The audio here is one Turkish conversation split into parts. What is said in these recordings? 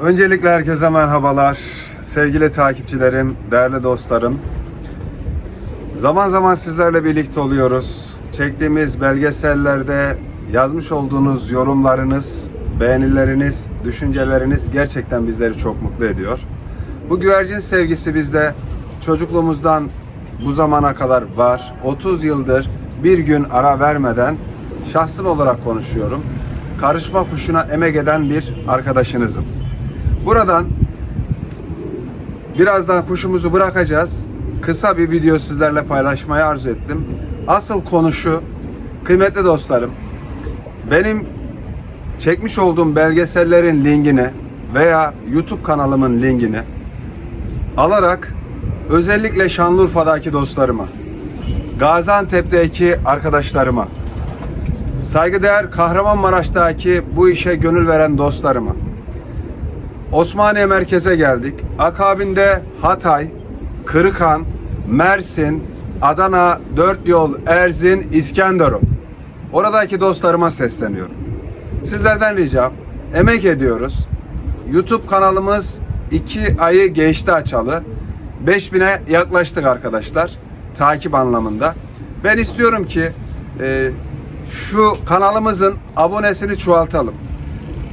Öncelikle herkese merhabalar. Sevgili takipçilerim, değerli dostlarım. Zaman zaman sizlerle birlikte oluyoruz. Çektiğimiz belgesellerde yazmış olduğunuz yorumlarınız, beğenileriniz, düşünceleriniz gerçekten bizleri çok mutlu ediyor. Bu güvercin sevgisi bizde çocukluğumuzdan bu zamana kadar var. 30 yıldır bir gün ara vermeden şahsım olarak konuşuyorum. Karışma kuşuna emek eden bir arkadaşınızım. Buradan birazdan kuşumuzu bırakacağız. Kısa bir video sizlerle paylaşmayı arzu ettim. Asıl konu şu, kıymetli dostlarım, benim çekmiş olduğum belgesellerin linkini veya YouTube kanalımın linkini alarak özellikle Şanlıurfa'daki dostlarıma, Gaziantep'teki arkadaşlarıma, saygıdeğer Kahramanmaraş'taki bu işe gönül veren dostlarıma, Osmaniye merkeze geldik. Akabinde Hatay, Kırıkhan, Mersin, Adana, Dört Yol, Erzin, İskenderun. Oradaki dostlarıma sesleniyorum. Sizlerden ricam, emek ediyoruz. YouTube kanalımız iki ayı geçti açalı. 5000'e yaklaştık arkadaşlar. Takip anlamında. Ben istiyorum ki e, şu kanalımızın abonesini çoğaltalım.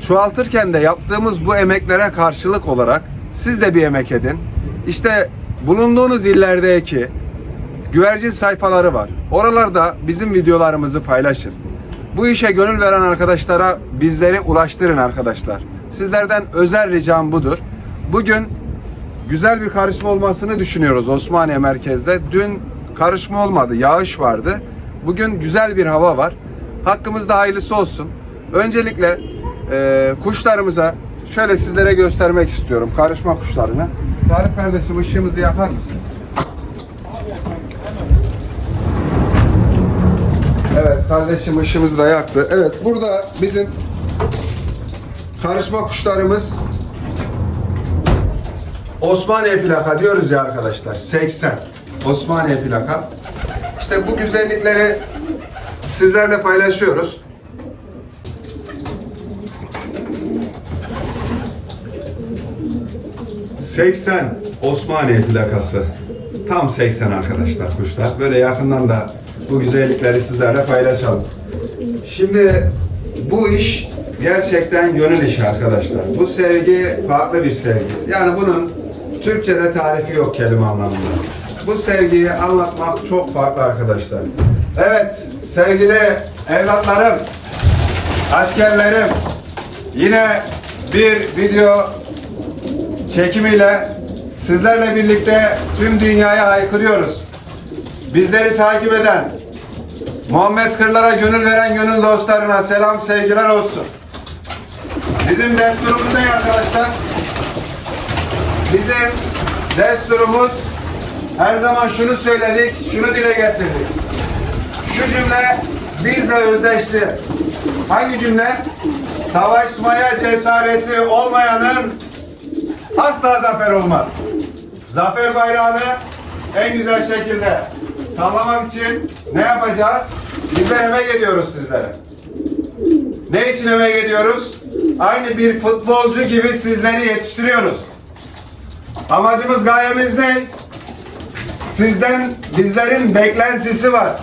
Çoğaltırken de yaptığımız bu emeklere karşılık olarak siz de bir emek edin. İşte bulunduğunuz illerdeki güvercin sayfaları var. Oralarda bizim videolarımızı paylaşın. Bu işe gönül veren arkadaşlara bizleri ulaştırın arkadaşlar. Sizlerden özel ricam budur. Bugün güzel bir karışma olmasını düşünüyoruz Osmaniye merkezde. Dün karışma olmadı, yağış vardı. Bugün güzel bir hava var. Hakkımızda hayırlısı olsun. Öncelikle e, kuşlarımıza şöyle sizlere göstermek istiyorum. Karışma kuşlarını. Tarık kardeşim ışığımızı yakar mısın? Evet kardeşim ışığımızı da yaktı. Evet burada bizim karışma kuşlarımız Osmaniye plaka diyoruz ya arkadaşlar. 80. Osmaniye plaka. İşte bu güzellikleri sizlerle paylaşıyoruz. ...80 Osmaniye plakası. Tam 80 arkadaşlar kuşlar. Böyle yakından da bu güzellikleri sizlerle paylaşalım. Şimdi bu iş gerçekten gönül işi arkadaşlar. Bu sevgi farklı bir sevgi. Yani bunun Türkçe'de tarifi yok kelime anlamında. Bu sevgiyi anlatmak çok farklı arkadaşlar. Evet sevgili evlatlarım, askerlerim yine bir video çekimiyle sizlerle birlikte tüm dünyaya haykırıyoruz. Bizleri takip eden, Muhammed Kırlar'a gönül veren gönül dostlarına selam sevgiler olsun. Bizim desturumuz ne arkadaşlar? Bizim desturumuz her zaman şunu söyledik, şunu dile getirdik. Şu cümle bizle özdeşti. Hangi cümle? Savaşmaya cesareti olmayanın asla zafer olmaz. Zafer bayrağını en güzel şekilde sallamak için ne yapacağız? Bizler emek ediyoruz sizlere. Ne için emek ediyoruz? Aynı bir futbolcu gibi sizleri yetiştiriyoruz. Amacımız, gayemiz ne? Sizden bizlerin beklentisi var.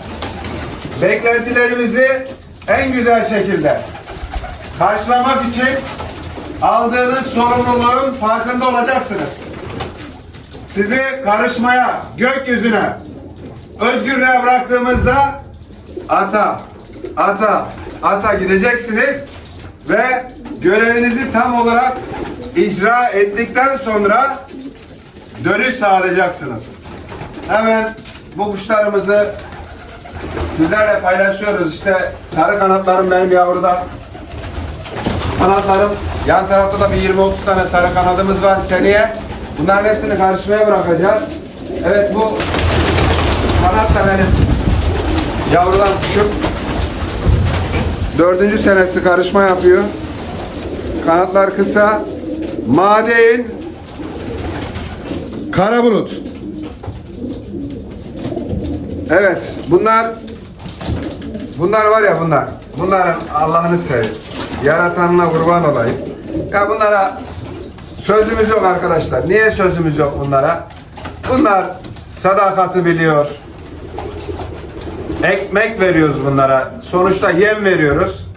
Beklentilerimizi en güzel şekilde karşılamak için aldığınız sorumluluğun farkında olacaksınız. Sizi karışmaya, gökyüzüne, özgürlüğe bıraktığımızda ata, ata, ata gideceksiniz ve görevinizi tam olarak icra ettikten sonra dönüş sağlayacaksınız. Hemen bu kuşlarımızı sizlerle paylaşıyoruz. İşte sarı kanatlarım benim yavruda. Kanatlarım yan tarafta da bir 20-30 tane sarı kanadımız var seneye. Bunların hepsini karışmaya bırakacağız. Evet bu kanat da benim yavrudan kuşum. Dördüncü senesi karışma yapıyor. Kanatlar kısa. Madein Kara bulut. Evet, bunlar bunlar var ya bunlar. Bunların Allah'ını seveyim. Yaratanına kurban olayım. Ya bunlara Sözümüz yok arkadaşlar. Niye sözümüz yok bunlara? Bunlar sadakati biliyor. Ekmek veriyoruz bunlara. Sonuçta yem veriyoruz.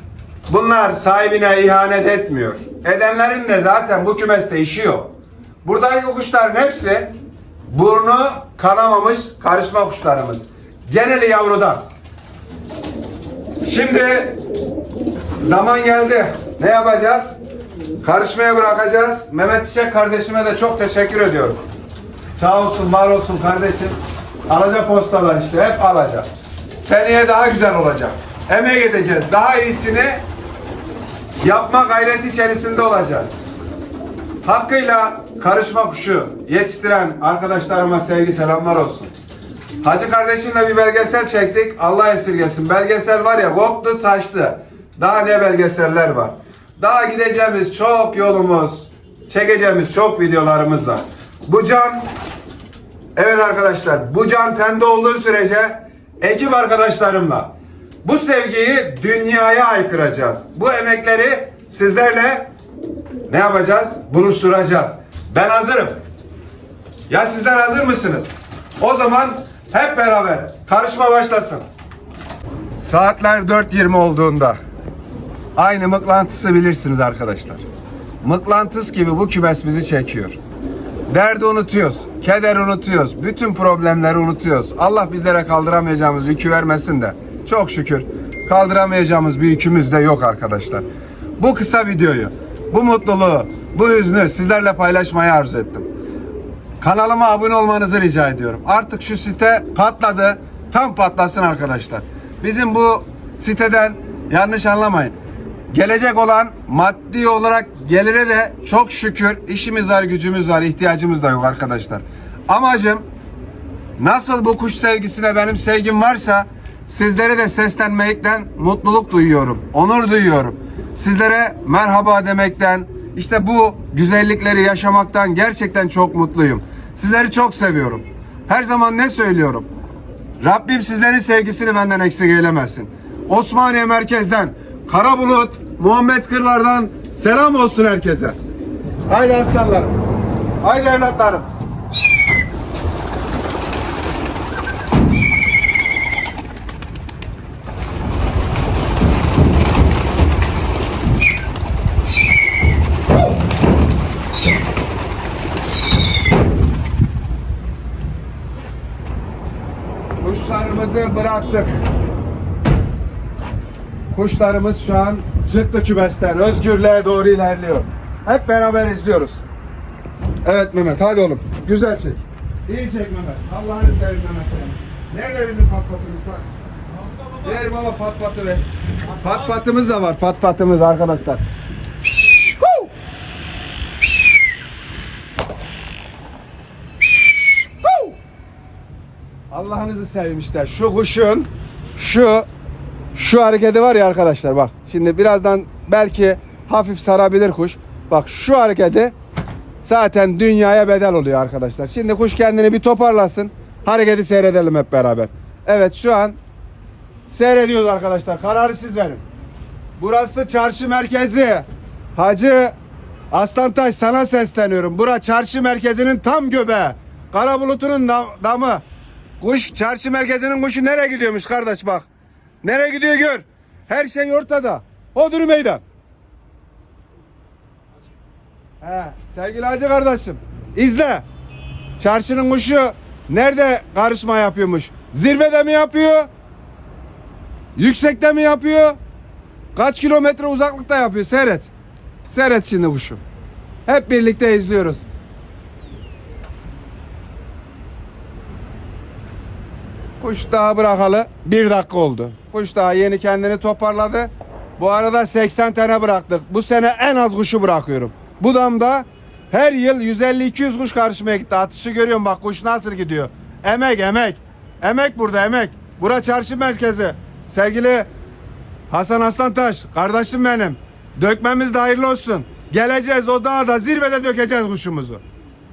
Bunlar sahibine ihanet etmiyor. Edenlerin de zaten bu kümeste işi yok. Buradaki kuşların hepsi burnu kanamamış karışma kuşlarımız. Geneli yavrudan. Şimdi zaman geldi. Ne yapacağız? Karışmaya bırakacağız. Mehmet Çiçek kardeşime de çok teşekkür ediyorum. Sağ olsun, var olsun kardeşim. Alacak postalar işte, hep alacak. Seneye daha güzel olacak. Emeğe gideceğiz. Daha iyisini yapma gayreti içerisinde olacağız. Hakkıyla karışma kuşu yetiştiren arkadaşlarıma sevgi selamlar olsun. Hacı kardeşimle bir belgesel çektik. Allah esirgesin. Belgesel var ya koptu taştı. Daha ne belgeseller var. Daha gideceğimiz çok yolumuz, çekeceğimiz çok videolarımız var. Bu can Evet arkadaşlar bu can tende olduğu sürece ekip arkadaşlarımla bu sevgiyi dünyaya aykıracağız. Bu emekleri sizlerle ne yapacağız? Buluşturacağız. Ben hazırım. Ya sizler hazır mısınız? O zaman hep beraber karışma başlasın. Saatler 4.20 olduğunda aynı mıklantısı bilirsiniz arkadaşlar. Mıklantıs gibi bu kümes bizi çekiyor. Derdi unutuyoruz. Keder unutuyoruz. Bütün problemleri unutuyoruz. Allah bizlere kaldıramayacağımız yükü vermesin de. Çok şükür kaldıramayacağımız bir yükümüz de yok arkadaşlar. Bu kısa videoyu, bu mutluluğu, bu hüznü sizlerle paylaşmayı arzu ettim. Kanalıma abone olmanızı rica ediyorum. Artık şu site patladı. Tam patlasın arkadaşlar. Bizim bu siteden yanlış anlamayın. Gelecek olan maddi olarak gelire de çok şükür işimiz var, gücümüz var, ihtiyacımız da yok arkadaşlar. Amacım nasıl bu kuş sevgisine benim sevgim varsa sizlere de seslenmekten mutluluk duyuyorum, onur duyuyorum. Sizlere merhaba demekten, işte bu güzellikleri yaşamaktan gerçekten çok mutluyum. Sizleri çok seviyorum. Her zaman ne söylüyorum? Rabbim sizlerin sevgisini benden eksik eylemesin. Osmaniye merkezden, Karabulut, Muhammed Kırlar'dan selam olsun herkese. Haydi aslanlarım. Haydi evlatlarım. Kuşlarımızı bıraktık. Kuşlarımız şu an çıktı kümesten. Özgürlüğe doğru ilerliyor. Hep beraber izliyoruz. Evet Mehmet hadi oğlum. Güzel çek. İyi çek Mehmet. Allah'ını seveyim Mehmet seni. Nerede bizim pat patımız var? Ver baba pat patı ver. Pat patımız da var. Pat patımız arkadaşlar. Allah'ınızı seveyim işte. Şu kuşun şu şu hareketi var ya arkadaşlar bak. Şimdi birazdan belki hafif sarabilir kuş. Bak şu hareketi zaten dünyaya bedel oluyor arkadaşlar. Şimdi kuş kendini bir toparlasın. Hareketi seyredelim hep beraber. Evet şu an seyrediyoruz arkadaşlar. Kararı siz verin. Burası çarşı merkezi. Hacı Aslantaş sana sesleniyorum. Bura çarşı merkezinin tam göbeği. Karabulutunun dam- damı. Kuş çarşı merkezinin kuşu nereye gidiyormuş kardeş bak. Nereye gidiyor gör. Her şey ortada. Hodri meydan. He, sevgili hacı kardeşim. izle. Çarşının kuşu nerede karışma yapıyormuş? Zirvede mi yapıyor? Yüksekte mi yapıyor? Kaç kilometre uzaklıkta yapıyor? Seyret. Seyret şimdi kuşu. Hep birlikte izliyoruz. Kuş daha bırakalı bir dakika oldu. Kuş daha yeni kendini toparladı. Bu arada 80 tane bıraktık. Bu sene en az kuşu bırakıyorum. Bu damda her yıl 150-200 kuş karşımaya gitti. Atışı görüyorum bak kuş nasıl gidiyor. Emek emek. Emek burada emek. Bura çarşı merkezi. Sevgili Hasan Aslantaş kardeşim benim. Dökmemiz de hayırlı olsun. Geleceğiz o dağda zirvede dökeceğiz kuşumuzu.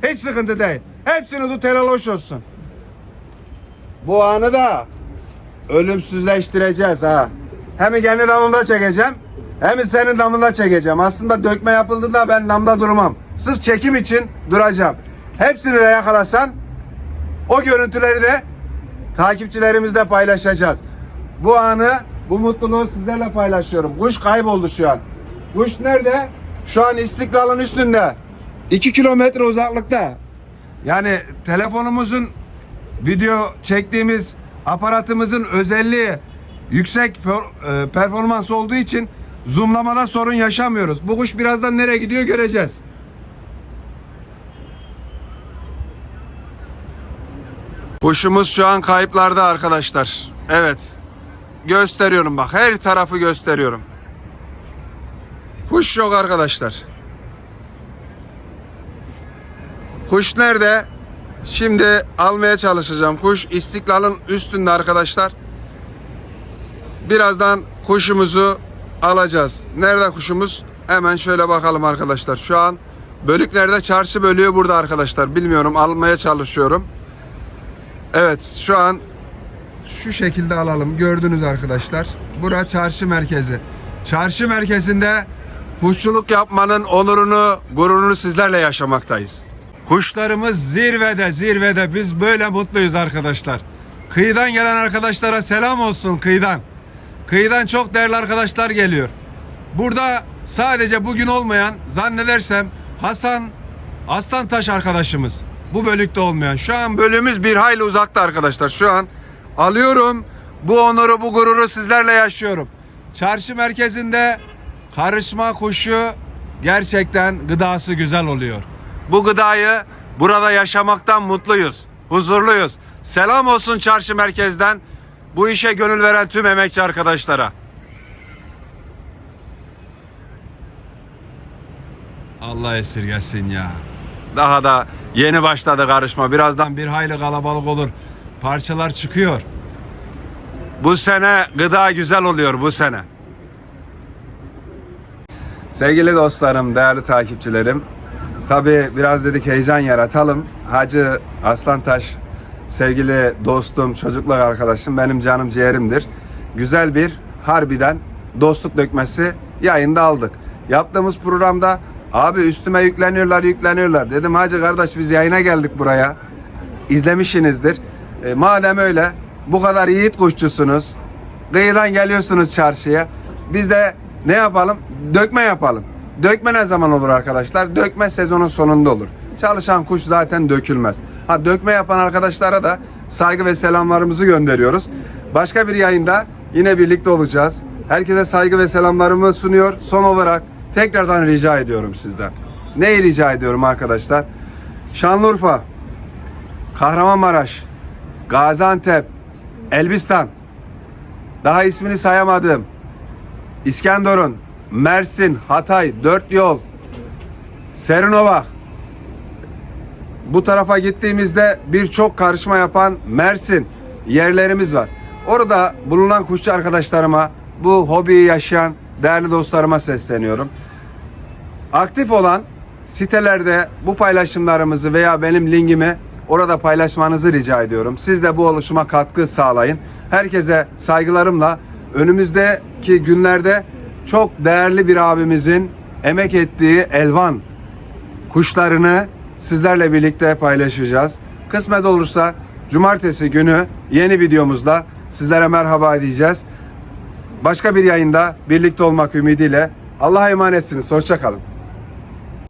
Hiç sıkıntı değil. Hepsini tut helal hoş olsun. Bu anı da ölümsüzleştireceğiz ha. Hem kendi damımda çekeceğim hem senin damında çekeceğim. Aslında dökme yapıldığında ben damda durmam. Sırf çekim için duracağım. Hepsini de yakalasan o görüntüleri de takipçilerimizle paylaşacağız. Bu anı, bu mutluluğu sizlerle paylaşıyorum. Kuş kayboldu şu an. Kuş nerede? Şu an istiklalın üstünde. 2 kilometre uzaklıkta. Yani telefonumuzun video çektiğimiz aparatımızın özelliği yüksek e, performans olduğu için zoomlamada sorun yaşamıyoruz. Bu kuş birazdan nereye gidiyor göreceğiz. Kuşumuz şu an kayıplarda arkadaşlar. Evet. Gösteriyorum bak. Her tarafı gösteriyorum. Kuş yok arkadaşlar. Kuş nerede? Şimdi almaya çalışacağım. Kuş istiklalın üstünde arkadaşlar. Birazdan kuşumuzu alacağız. Nerede kuşumuz? Hemen şöyle bakalım arkadaşlar. Şu an bölüklerde çarşı bölüyor burada arkadaşlar. Bilmiyorum almaya çalışıyorum. Evet şu an şu şekilde alalım. Gördünüz arkadaşlar. Bura çarşı merkezi. Çarşı merkezinde kuşçuluk yapmanın onurunu, gururunu sizlerle yaşamaktayız. Kuşlarımız zirvede, zirvede. Biz böyle mutluyuz arkadaşlar. Kıyıdan gelen arkadaşlara selam olsun kıyıdan. Kıyıdan çok değerli arkadaşlar geliyor. Burada sadece bugün olmayan zannedersem Hasan Aslantaş arkadaşımız. Bu bölükte olmayan. Şu an bölümümüz bir hayli uzakta arkadaşlar. Şu an alıyorum. Bu onuru, bu gururu sizlerle yaşıyorum. Çarşı merkezinde karışma kuşu gerçekten gıdası güzel oluyor. Bu gıdayı burada yaşamaktan mutluyuz. Huzurluyuz. Selam olsun çarşı merkezden bu işe gönül veren tüm emekçi arkadaşlara. Allah esirgesin ya. Daha da yeni başladı karışma. Birazdan bir hayli kalabalık olur. Parçalar çıkıyor. Bu sene gıda güzel oluyor bu sene. Sevgili dostlarım, değerli takipçilerim. Tabi biraz dedik heyecan yaratalım. Hacı Aslantaş, sevgili dostum, çocukluk arkadaşım, benim canım ciğerimdir. Güzel bir harbiden dostluk dökmesi yayında aldık. Yaptığımız programda abi üstüme yükleniyorlar yükleniyorlar. Dedim hacı kardeş biz yayına geldik buraya. İzlemişsinizdir. E, madem öyle bu kadar yiğit kuşçusunuz. Kıyıdan geliyorsunuz çarşıya. Biz de ne yapalım? Dökme yapalım. Dökme ne zaman olur arkadaşlar? Dökme sezonun sonunda olur. Çalışan kuş zaten dökülmez. Ha dökme yapan arkadaşlara da saygı ve selamlarımızı gönderiyoruz. Başka bir yayında yine birlikte olacağız. Herkese saygı ve selamlarımı sunuyor. Son olarak tekrardan rica ediyorum sizden. Neyi rica ediyorum arkadaşlar? Şanlıurfa, Kahramanmaraş, Gaziantep, Elbistan, daha ismini sayamadım. İskenderun, Mersin, Hatay, Dört Yol, Serinova. Bu tarafa gittiğimizde birçok karışma yapan Mersin yerlerimiz var. Orada bulunan kuşçu arkadaşlarıma, bu hobiyi yaşayan değerli dostlarıma sesleniyorum. Aktif olan sitelerde bu paylaşımlarımızı veya benim linkimi orada paylaşmanızı rica ediyorum. Siz de bu oluşuma katkı sağlayın. Herkese saygılarımla önümüzdeki günlerde çok değerli bir abimizin emek ettiği elvan kuşlarını sizlerle birlikte paylaşacağız. Kısmet olursa cumartesi günü yeni videomuzda sizlere merhaba diyeceğiz. Başka bir yayında birlikte olmak ümidiyle Allah'a emanetsiniz. Hoşçakalın.